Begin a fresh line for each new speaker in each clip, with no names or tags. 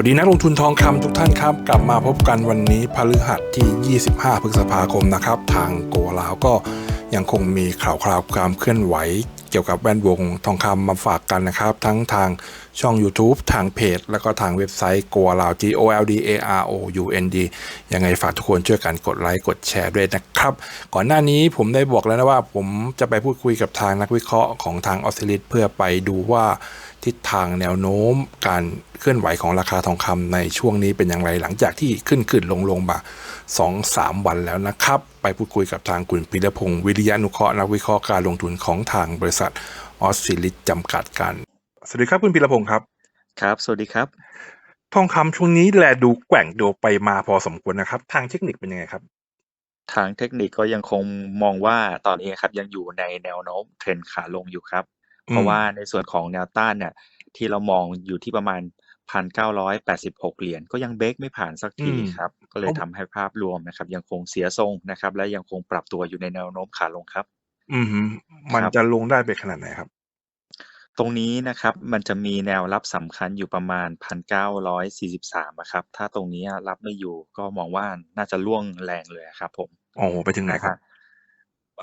วัสดีนักลงทุนทองคำทุกท่านครับ กลับมาพบกันวันนี้พฤหัสที่ 25 พฤษภาคมนะครับ ทางโกลาวก็ยังคงมีข่าวคราวความเคลื่อนไหว เกี่ยวกับแวดวงทองคำมาฝากกันนะครับ ทั้งทางช่อง YouTube ทางเพจ แล้วก็ทางเว็บไซต์ g o l a w G O L D A R O U N D ยังไงฝากทุกคนช่วยกันกดไลค์กดแชร์ด้วยนะครับ ก่อนหน้านี้ผมได้บอกแล้วนะว่า ผมจะไปพูดคุยกับทางนักวิเคราะห์ของทางออสเตรเลียเพื่อไปดูว่า ทิศทางแนวโน้มการเคลื่อนไหวของราคาทองคำในช่วงนี้เป็นอย่างไรหลังจากที่ขึ้นขึ้นลงลงมาสองสามวันแล้วนะครับ ไปพูดคุยกับทางคุณปิรพงศ์วิริยานุเคราะห์นักวิเคราะห์การลงทุนของทางบริษัทออสซิลิสจำกัดกัน สวัสดีครับคุณปิรพงศ์ครับ
ครับ สวัสดีครับ
ทองคำช่วงนี้แลดูแกว่งดูไปมาพอสมควรนะครับ ทางเทคนิคเป็นยังไงครับ
ทางเทคนิคก็ยังคงมองว่าตอนนี้ครับยังอยู่ในแนวโน้มเทรนขาลงอยู่ครับ เพราะว่าในส่วนของแนวต้านเนี่ย ที่เรามองอยู่ที่ประมาณพันเก้าร้อยแปดสิบหกเหรียญก็ยังเบรกไม่ผ่านสักที
อืม
ครับ ก็เลยทำให้ภาพรวมนะครับ ยังคงเสียทรงนะครับ และยังคงปรับตัวอยู่ในแนวโน้มขาลงครับ
อือฮึมัน
ครับ
จะลงได้ไปขนาดไหนครับ
ตรงนี้นะครับมันจะมีแนวรับสำคัญอยู่ประมาณพันเก้าร้อยสี่สิบสามครับ ถ้าตรงนี้รับไม่อยู่ก็มองว่าน่าจะล่วงแรงเลยครับ ผม
โอ้โหไปถึงไหนครับ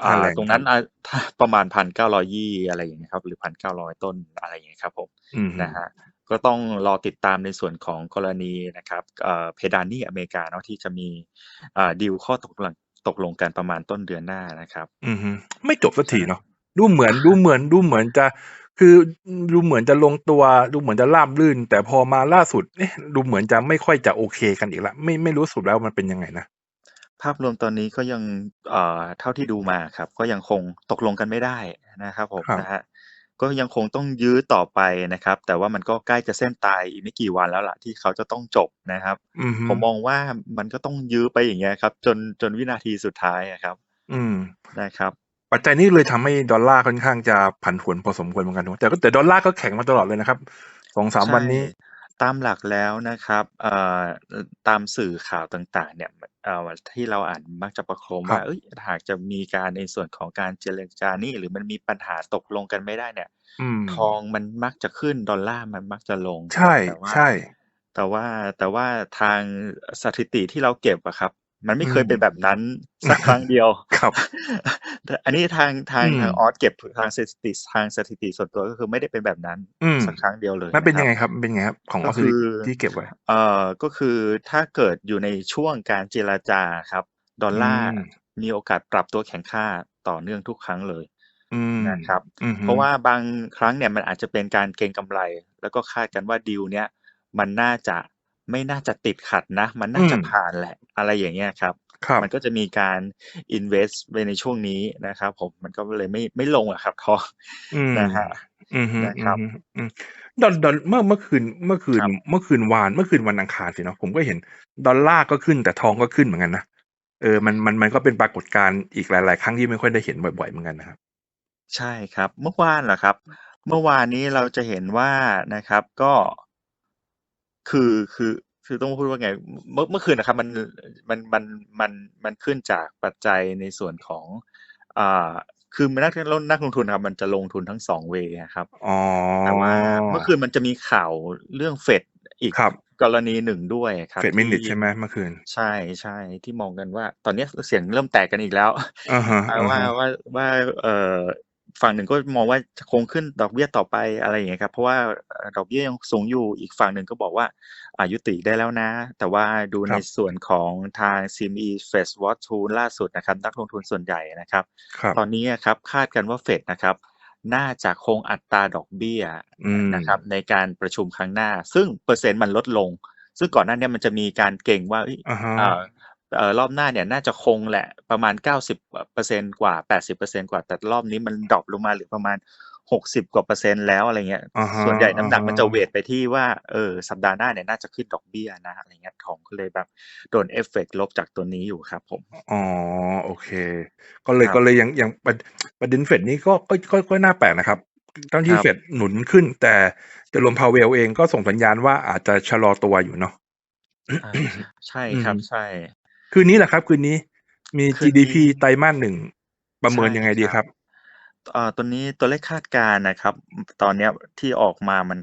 อ่า
ถ้าแรง
ตรงนั้นอะถ้าประมาณพันเก้าร้อยยี่อะไรอย่างเงี้ยครับ หรือพันเก้าร้อยต้นอะไรอย่างเงี้ยครับผม
อืม
นะฮะก็ต้องรอติดตามในส่วนของกรณีนะครับเอ่อเพดานหนี่อเมริกาเนาะที่จะมีอ่าดีลข้อตกลงตกลงกันประมาณต้นเดือนหน้านะครับ
อือฮึไม่จบสักทีเนาะดูเหมือนดูเหมือนดูเหมือนจะคือดูเหมือนจะลงตัวดูเหมือนจะราบลื่น แต่พอมาล่าสุดเอ๊ะดูเหมือนจะไม่ค่อยจะโอเคกันอีกละไม่ไม่รู้สุดแล้วมันเป็นยังไงนะ
ภาพรวมตอนนี้ก็ยัง เอ่อ เท่าที่ดูมาครับ ก็ยังคงตกลงกันไม่ได้นะครับผม
ครับ
นะฮะก็ยังคงต้องยื้อต่อไปนะครับ แต่ว่ามันก็ใกล้จะเส้นตายอีกไม่กี่วันแล้วล่ะที่เขาจะต้องจบนะครับ
อือฮึ
ผมมองว่ามันก็ต้องยื้อไปอย่างเงี้ยครับ จน จนวินาทีสุดท้ายอะครับ
อืม
นะครับ
ปัจจัยนี้เลยทำให้ดอลลาร์ค่อนข้างจะผันผวนพอสมควรเหมือนกันเนอะแต่ก็แต่ดอลลาร์ก็แข็งมาตลอดเลยนะครับสองสาม
ใช่
วันนี้
ตามหลักแล้วนะครับ เอ่อ ตามสื่อข่าวต่าง ๆ เนี่ย เอ่อ ที่เราอ่านมักจะประโคม
ครับ
ว่าเอ้ย หากจะมีการ ในส่วนของการเจรจานี่หรือมันมีปัญหาตกลงกันไม่ได้เนี่ย
อืม
ทองมันมักจะขึ้น ดอลลาร์มันมักจะลง
ใช่
แต่ว่า
ใช่
แต่ว่า แต่ว่าทางสถิติที่เราเก็บอะครับ มันไม่เคย
อืม
เป็นแบบนั้นสักครั้งเดียว
ครับ
แต่อันนี้ทางทาง
อืม
ทางออสเก็บทางสถิติทางสถิติส่วนตัวก็คือไม่ได้เป็นแบบนั้น
อืม
สักครั้งเดียวเลย
มันเป็น
นะ
ยัง
ค
ไง
รับ
ครับมันเป็นยังไงครับของอ
ก็
อสเตรเลี
คื
ย
อ
ที่เก็บไว้
เอ่อก็คือถ้าเกิดอยู่ในช่วงการเจรจาครับ ดอลลาร์
อืม
มีโอกาสปรับตัวแข็งค่าต่อเนื่องทุกครั้งเลย
อืม
นะครับ
อือฮึ
เพราะว่าบางครั้งเนี่ยมันอาจจะเป็นการเก็งกำไร แล้วก็คาดกันว่าดีลเนี้ยมันน่าจะ ไม่น่าจะติดขัดนะ มันน่าจะผ่านแหละ อะไรอย่างเงี้ยครับ
ครับ
มันก็จะมีการ invest ไปในช่วงนี้นะครับผม มันก็เลยไม่ ไม่ลงอะครับทอง
อืม
นะฮะ
อืมฮึ
นะครับ
อืมฮึอืม ดอล ดอล เมื่อ เมื่อคืน เมื่อคืน
ครับ
เมื่อคืนวาน เมื่อคืนวันอังคารสิเนาะ ผมก็เห็นดอลลาร์ก็ขึ้น แต่ทองก็ขึ้นเหมือนกันนะ เออ มัน มัน มันก็เป็นปรากฏการณ์อีกหลาย ๆ ครั้งที่ไม่ค่อยได้เห็นบ่อย ๆ เหมือนกันนะครับ
ใช่ครับ เมื่อวานเหรอครับ เมื่อวานนี้เราจะเห็นว่านะครับ ก็ คือคือคือต้องพูดว่าไงเมื่อเมื่อคืนนะครับมันมันมันมันมันขึ้นจากปัจจัยในส่วนของอ่าคือนักนักลงทุนครับมันจะลงทุนทั้งสองเวย์ครับ
อ๋อ
แต่ว่าเมื่อคืนมันจะมีข่าวเรื่องเฟดอีก
ครับ
กรณีหนึ่งด้วยครับ
เฟดมินิท
ที่
ใช่ไหมเมื่อคืน
ใช่ใช่ที่มองกันว่า ตอนนี้เสียงเริ่มแตกกันอีกแล้ว
อ่าฮะ
อ่า
อ่า
ว่า
ฮะ
ว่าว่าเอ่อ ฝั่งหนึ่งก็มองว่าจะคงขึ้นดอกเบี้ยต่อไปอะไรอย่างเงี้ยครับเพราะว่าเอ่อดอกเบี้ยยังสูงอยู่อีกฝั่งหนึ่งก็บอกว่าอายุติได้แล้วนะ แต่ว่าดู
ค
ใน
รับ
ส่วนของทาง CME Fed Watch Tool ล่าสุดนะครับ นักลงทุนส่วนใหญ่นะครับ
ครับ
ตอนนี้อะครับคาดกันว่าเฟดนะครับน่าจะคงอัตราดอกเบี้ย
อืม
นะครับ ในการประชุมครั้งหน้า ซึ่งเปอร์เซ็นต์มันลดลง ซึ่งก่อนหน้าเนี้มันจะมีการเก่งว่า เอ้ย
อ่าฮะ
เอ่อเอ่อรอบหน้าเนี่ยน่าจะคงแหละประมาณ 90เปอร์เซ็นกว่า 80เปอร์เซ็นกว่า แต่รอบนี้มันดรอปลงมาเหลือประมาณ 60 กว่าเปอร์เซ็นต์แล้วอะไรเงี้ย
อ่าฮะ
ส่วนใหญ่น้ำหนัก
อ่าฮะ
มันจะเวทไปที่ว่าเออสัปดาห์หน้าเนี่ยน่าจะขึ้นดอกเบี้ยนะอะไรเงี้ยทองก็เลยแบบโดนเอฟเฟกต์ลบจากตัวนี้อยู่ครับผม
อ๋อโอเค ก็เลย
ครับ
ก็เลยยังยังประประเด็นเฟดนี้ก็ก็ก็ก็น่าแปลกนะครับตั้งที่
ครับ
เฟดหนุนขึ้น แต่จะรวมพาเวลเองก็ส่งสัญญาณว่าอาจจะชะลอตัวอยู่เนาะ
อ่าใช่ครับ
อืม
ใช่
คืนนี้แหละครับ คืนนี้มี
คืนนี้
GDP ไตรมาสหนึ่งประเมิน
ใช่
ยังไงดี
ค
ครับรับ
เอ่อตัวนี้ตัวเลขคาดการณ์นะครับ ตอนเนี้ยที่ออกมามัน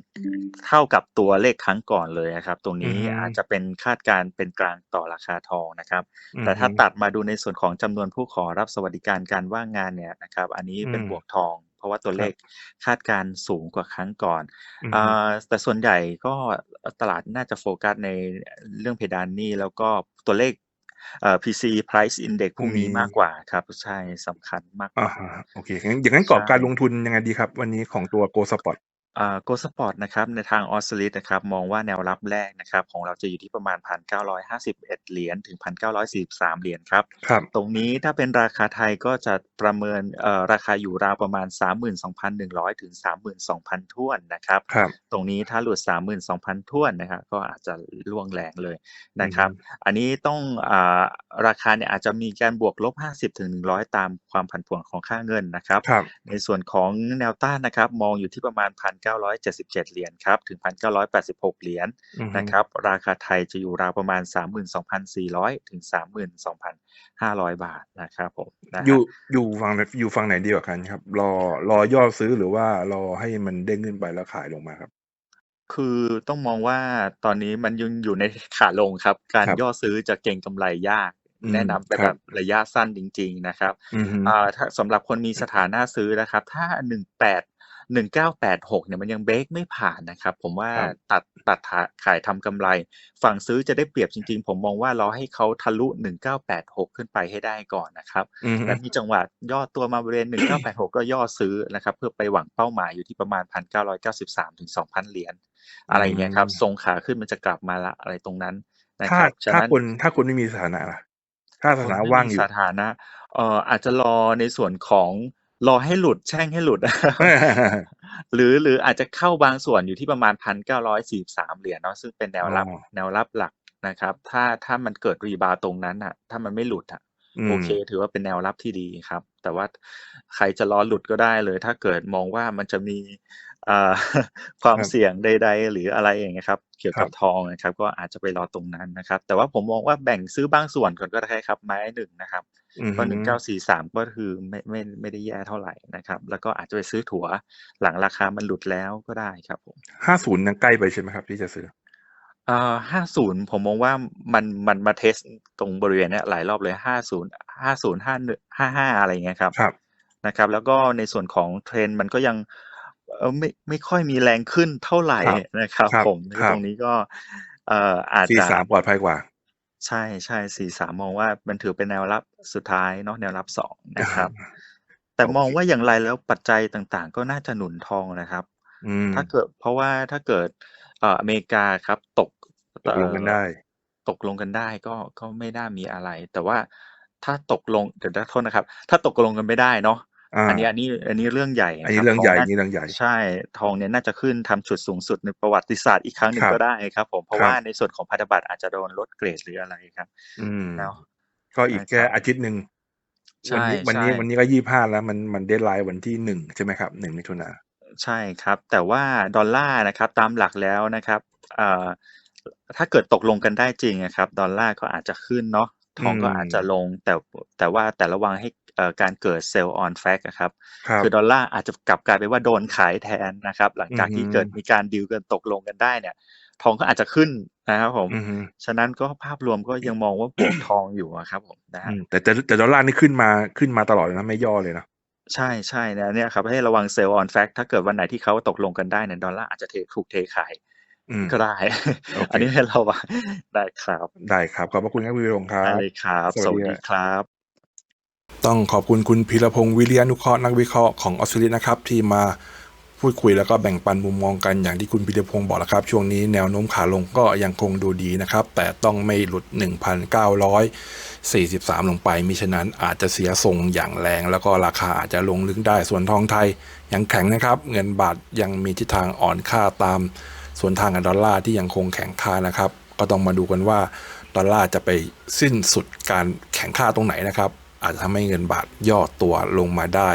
เท่ากับตัวเลขครั้งก่อนเลยอะครับ ตรง
อื
นี้
อฮึ
อาจจะเป็นคาดการณ์เป็นกลางต่อราคาทองนะครับ
อือ
แต่ถ้า
ฮึ
ตัดมาดูในส่วนของจำนวนผู้ขอรับสวัสดิการการว่างงานเนี่ยนะครับ อันนี้
อื
เป็น
ม
บวกทอง เพราะว่าตัว
ค
เล
รับ
ขคาดการณ์สูงกว่าครั้งก่อน
อือ
อ่
ฮึา
แต่ส่วนใหญ่ก็ตลาดน่าจะโฟกัสในเรื่องเพดานหนี้แล้วก็ตัวเลข เอ่อ PCE Price Index
พ
พ
รุ่
ว
ง
กนี้
นี้
มากกว่าครับ ใช่สำคัญมากก
อะ
ว่า
ฮะโอเคงั้นอย่างงั้นกร
ใช
อบการลง่ทุนยังไงดีครับ วันนี้ของตัว Gold Spot?
อ่า Gold Spot นะครับ ในทาง Australis นะครับ มองว่าแนวรับแรกนะครับ ของเราจะอยู่ที่ประมาณ 1,951 เหรียญถึง 1,943 เหรียญครับ
ครับ
ตรงนี้ถ้าเป็นราคาไทยก็จะประเมินเอ่อราคาอยู่ราวประมาณ 32,100 ถึง 32,000ถ้วนนะครับ
ครับ
ตรงนี้ถ้าหลุด 32,000ถ้วนนะครับก็อาจจะร่วงแรงเลย
อื
นะ
อ
ค
ฮึ
รับอันนี้ต้องอ่าราคาเนี่ยอาจจะมีการบวกลบ 50ถึง100 ตามความผันผวนของค่าเงินนะครับ
ครับ
ในส่วนของแนวต้านนะครับ มองอยู่ที่ประมาณ1,977 เหรียญครับ ถึง 1,986 เหรียญ
อือฮึ
นะครับ ราคาไทยจะอยู่ราวประมาณ 32,400 ถึง 32,500 บาทนะครับผมนะ
อ
ค
ยู่
รับ
อยู่ฝั่งไหนอยู่ฝั่งไหนดีกว่ากันครับ รอรอย่อซื้อหรือว่ารอให้มันเด้งขึ้นไปแล้วขายลงมาครับ?
คือต้องมองว่าตอนนี้มันยังอยู่ในขาลงครับ การ
ครับ
ย่อซื้อจะเก็งกำไรยาก
อื
แนะ
ม
นำเป็น
ค
แบ
รับ
บระยะสั้นจริง ๆ นะครับ
อือฮึ
อ่าถ้าสำหรับคนมีสถานะซื้อนะครับ ถ้า 18 1986เนี่ยมันยังเบรกไม่ผ่านนะครับ ผมว่า
ครับ
ตัดตัดขาขายทำกำไร ฝั่งซื้อจะได้เปรียบจริง ๆ ผมมองว่ารอให้เขาทะลุ1986ขึ้นไปให้ได้ก่อนนะครับ
อือฮึ
แล้วมีจังหวะย่อตัวมาบริเวณ1986ก็ย่อซื้อนะครับเพื่อไปหวังเป้าหมายอยู่ที่ประมาณ1,993ถึง2,000เหรียญ
อื
อะไรอย่างเงี้ยครับ
ม
ทรงขาขึ้นมันจะกลับมาแล้วอะไรตรงนั้นนะ
ถ้า
ครับฉะ
ถ้า
นั้น
คนถ้าคนไม่มีสถานะล่ะถ้าส
ค
ถานนะ
ไม่
ว่าง
มี
อยู่
สถานะเอ่ออาจจะรอในส่วนของ รอให้หลุดแช่งให้หลุด หรือหรืออาจจะเข้าบางส่วนอยู่ที่ประมาณ1,943เหรียญเนาะซึ่งเป็นแน
อ๋
ว
อ
รับแนวรับหลักนะครับ ถ้าถ้ามันเกิดรีบาวด์ตรงนั้นน่ะ ถ้ามันไม่หลุดอะ
อื
โอ
ม
เค ถือว่าเป็นแนวรับที่ดีครับ แต่ว่าใครจะรอหลุดก็ได้เลย ถ้าเกิดมองว่ามันจะมีอ่าความ
ครับ
เสี่ยงใด ๆ หรืออะไรอย่างเงี้ยครับ เกี่ยว
ครั
กับบทองนะครับ ก็อาจจะไปรอตรงนั้นนะครับ แต่ว่าผมมองว่าแบ่งซื้อบางส่วนก่อนก็ได้ครับไม้หนึ่งนะครับ
อือ
ก็
ฮึ
1943ก็คือไม่ไม่ไม่ได้แย่เท่าไรนะครับ แล้วก็อาจจะไปซื้อถั่วหลังราคามันหลุดแล้วก็ได้ครับผม
50ยังใกล้ไปใช่ไหมครับ ที่จะซื้อ?
อ่า50ผมมองว่ามันมันมาเทสต์ตรงบริเวณเนี้ยหลายรอบเลย50 50 51 55อะไรอย่างเงี้ยครับ
ครับ
นะครับ แล้วก็ในส่วนของ Trend มันก็ยังเอ่อไม่ไม่ค่อยมีแรงขึ้นเท่าไร
ครับ
นะครับ
ครับ
ผม
ครับ
ตรงนี้ก็ เอ่ออาจจะ
43ปลอดภัยกว่า
ใช่ๆ43 มองว่ามันถือเป็นแนวรับสุดท้ายเนาะ แนวรับ2
อ
นะาครับ แต่
โอ
มอง
เค
ว่าอย่างไรแล้วปัจจัยต่าง ๆ ก็น่าจะหนุนทองนะครับ
อืม
ถ้าเกิด เพราะว่าถ้าเกิด เอ่อ อเมริกาครับตก
ตกลงกัน
เอ่อ
ได้
ตกลงกันได้ก็ ก็ไม่น่ามีอะไร แต่ว่าถ้าตกลง เดี๋ยวนะ โทษนะครับ ถ้าตกลงกันไม่ได้เนาะ
อา
อันนี้อันนี้อันนี้เรื่องใหญ่
อัน
ค
นี้
รับ
เรื่อง
ทอ
ให
ง
ญ่
น่า
นี่เรื่องใหญ่
ใช่ ทองเนี่ยน่าจะขึ้นทำจุดสูงสุดในประวัติศาสตร์อีกครั้งหนึ่
ค
ง
รับ
ก็ได้ครับ ผมเพราะ
ครั
ว่า
บ
ในส่วนของพันธบัตรอาจจะโดนลดเกรดหรืออะไรครับ
อืม
เนาะ
ก็อีก
นะ
แค่
ครับ
อาทิตย์หนึ่ง
ใช
วัน่นี้วันนี้วันนี้ก็25แล้วมันมัน deadline วันที่1ใช่ไหมครับ1มิถุนา
ใช่ครับ แต่ว่าดอลลาร์นะครับ ตามหลักแล้วนะครับอ่าถ้าเกิดตกลงกันได้จริงอะครับ ดอลลาร์ก็อาจจะขึ้นเนาะ ท
อื
องก็อาจจะ
ม
ลงแต่แต่ว่าแต่ระวังให้เอ่อการเกิด sell on fact อะครับ
ครั
คื
บ
อดอลลาร์อาจจะกลับกลายเป็นว่าโดนขายแทนนะครับ หลัง
อื
จา
อกฮึ
ที่เกิดมีการดีลกันตกลงกันได้เนี่ย ทองก็อาจจะขึ้นนะครับผม
อือฮึ
ฉะนั้นก็ภาพรวมก็ยังมองว่าบวกทองอยู่อะครับผมนะค
อื
รับ
มแต่แต่แต่ดอลลาร์นี่ขึ้นมาขึ้นมาตลอดเลยนะไม่ย่อเลยนะ
ใช่ๆนะเนี่ยครับให้ระวัง sell on fact ถ้าเกิดวันไหนที่เขาตกลงกันได้เนี่ยดอลลาร์อาจจะเทถูกเทขาย
อืม
ก็ได้
โอ
อัน
เค
นี้ให้ระวังได้ครับ
ได้ครับ ขอบพระคุณครับคุณวีรพงษ์ครั
ได้
บ
เลยครับ
ส
ส
วัส
วั
ดี
ส
ค
ดี
รับ
ครับ
ต้องขอบคุณคุณพีรพงษ์วิริยานุเคราะห์นักวิเคราะห์ของ Australis นะครับ ที่มาพูดคุยแล้วก็แบ่งปันมุมมองกันอย่างที่คุณพีรพงษ์บอกแหละครับ ช่วงนี้แนวโน้มขาลงก็ยังคงดูดีนะครับ แต่ต้องไม่หลุด 1,943 ลงไปมิฉะนั้นอาจจะเสียทรงอย่างแรง แล้วก็ราคาอาจจะลงลึกได้ส่วนทองไทยยังแข็งนะครับ เงินบาทยังมีทิศทางอ่อนค่าตาม ส่วนทางกับดอลลาร์ที่ยังคงแข็งค่านะครับ ก็ต้องมาดูกันว่าดอลลาร์จะไปสิ้นสุดการแข็งค่าตรงไหนนะครับ อาจจะทำให้เงินบาทย่อตัวลงมาได้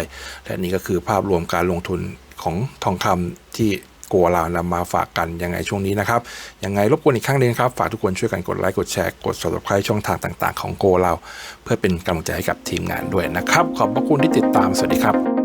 และนี่ก็คือภาพรวมการลงทุนของทองคำที่โกลานำมาฝากกันยังไงช่วงนี้นะครับ ยังไงรบกวนอีกครั้งหนึงครับ ฝากทุกคนช่วยกันกดไลค์ กดแชร์ กด subscribe ช่องทางต่าง ๆ ของโกลาเพื่อเป็นกำลังใจให้กับทีมงานด้วยนะครับ ขอบพระคุณที่ติดตาม สวัสดีครับ